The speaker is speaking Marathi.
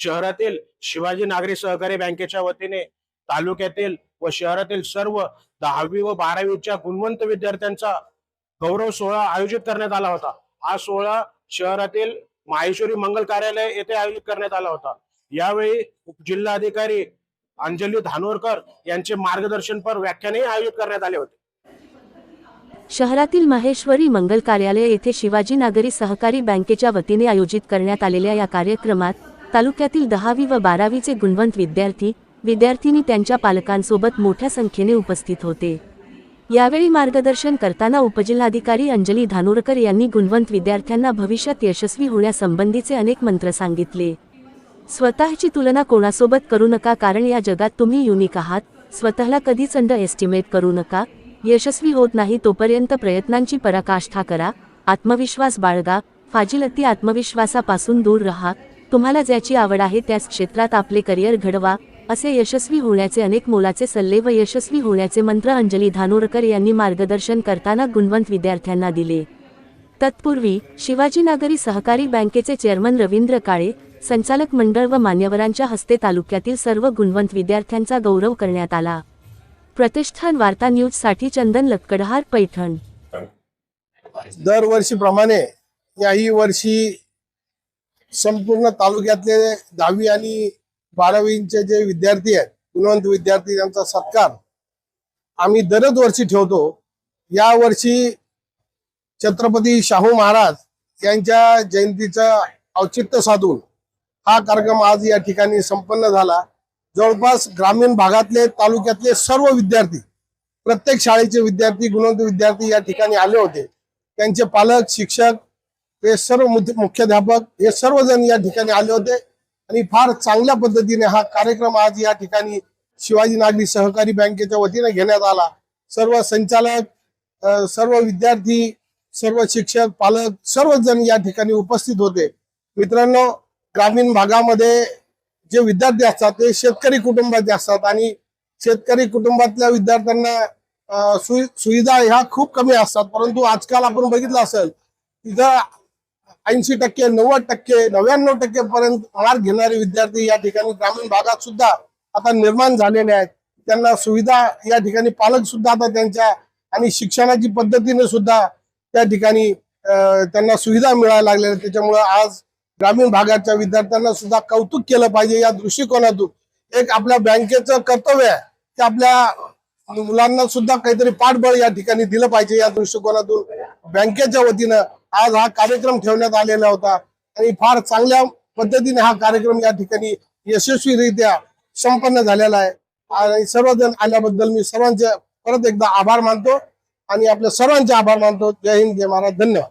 शहरातील शिवाजी नागरी सहकारी बँकेच्या वतीने तालुक्यातील व शहरातील सर्व दहावी व बारावीच्या गुणवंत विद्यार्थ्यांचा गौरव सोहळा आयोजित करण्यात आला होता. हा सोहळा शहरातील माहेश्वरी मंगल कार्यालय येथे आयोजित करण्यात आला होता. यावेळी जिल्हाधिकारी अंजली धानोरकर यांचे मार्गदर्शनपर व्याख्यानही आयोजित करण्यात आले होते. शहरातील माहेश्वरी मंगल कार्यालय येथे शिवाजी नागरी सहकारी बँकेच्या वतीने आयोजित करण्यात आलेल्या या कार्यक्रमात तालुक्यातील दहावी व बारावीचे गुणवंत विद्यार्थी विद्यार्थिनी त्यांच्या पालकांसोबत मोठ्या संख्येने उपस्थित होते. यावेळी मार्गदर्शन करताना उपजिल्हाधिकारी अंजली धानोरकर यांनी गुणवंत विद्यार्थ्यांना भविष्यात यशस्वी होण्यासंबंधीचे अनेक मंत्र सांगितले. स्वतःची तुलना कोणासोबत करू नका कारण या जगात तुम्ही युनिक आहात. स्वतःला कधीच अंडर एस्टिमेट करू नका. यशस्वी होत नाही तोपर्यंत प्रयत्नांची पराकाष्ठा करा. आत्मविश्वास बाळगा. फाजिलती आत्मविश्वासापासून दूर राहा. तुम्हाला ज्याची आवड आहे त्याच क्षेत्रात आपले करिअर घडवा असे यशस्वी होण्याचे अनेक मोलाचे सल्ले व यशस्वी होण्याचे मंत्र अंजली धानोरकर यांनी मार्गदर्शन करताना गुणवंत विद्यार्थ्यांना दिले. तत्पूर्वी शिवाजी नागरी सहकारी बँकेचे चेअरमन रवींद्र काळे संचालक मंडळ व मान्यवरांच्या हस्ते तालुक्यातील सर्व गुणवंत विद्यार्थ्यांचा गौरव करण्यात आला. प्रतिष्ठान वार्ता न्यूजसाठी चंदन लक्कडहार पैठण. दरवर्षीप्रमाणे याही वर्षी संपूर्ण तालुक्यातले दहावी आणि बारावीचे जे विद्यार्थी आहेत गुणवंत विद्यार्थी त्यांचा सत्कार आम्ही दरच वर्षी ठेवतो. या वर्षी छत्रपती शाहू महाराज यांच्या जयंतीचं औचित्य साधून हा कार्यक्रम आज या ठिकाणी संपन्न झाला. जवळपास ग्रामीण भागातले तालुक्यातले सर्व विद्यार्थी प्रत्येक शाळेचे विद्यार्थी गुणवंत विद्यार्थी या ठिकाणी आले होते. त्यांचे पालक शिक्षक हे सर्व मुख्याध्यापक हे सर्वजण या ठिकाणी आले होते. आणि फार चांगल्या पद्धतीने हा कार्यक्रम आज या ठिकाणी शिवाजी नागरी सहकारी बँकेच्या वतीने घेण्यात आला. सर्व संचालक सर्व विद्यार्थी सर्व शिक्षक पालक सर्वजण या ठिकाणी उपस्थित होते. मित्रांनो ग्रामीण भागामध्ये जे विद्यार्थी असतात ते शेतकरी कुटुंबाचे असतात आणि शेतकरी कुटुंबातल्या विद्यार्थ्यांना सुविधा ह्या खूप कमी असतात. परंतु आजकाल आपण बघितलं असेल तिथं ऐंशी टक्के नव्वद टक्के नव्याण्णव टक्के पर्यंत मार्क घेणारे विद्यार्थी या ठिकाणी ग्रामीण भागात सुद्धा आता निर्माण झालेले आहेत. त्यांना सुविधा या ठिकाणी पालक सुद्धा आता त्यांच्या आणि शिक्षणाची पद्धतीने सुद्धा त्या ठिकाणी त्यांना सुविधा मिळायला लागलेल्या आहेत. आज ग्रामीण भागाच्या विद्यार्थ्यांना सुद्धा कौतुक केलं पाहिजे या दृष्टिकोनातून. एक आपल्या बँकेचं कर्तव्य आहे की आपल्या मुलांना सुद्धा काहीतरी पाठबळ या ठिकाणी दिलं पाहिजे या दृष्टिकोनातून बँकेच्या वतीनं. आज हा कार्यक्रम ठेवण्यात आलेला होता. आणि फार चांगल्या पद्धतीने हा कार्यक्रम या ठिकाणी यशस्वीरित्या संपन्न झालेला आहे. आणि सर्वजण आल्याबद्दल मी सर्वांचे परत एकदा आभार मानतो. आणि आपल्या सर्वांचे आभार मानतो. जय हिंद जय महाराज. धन्यवाद.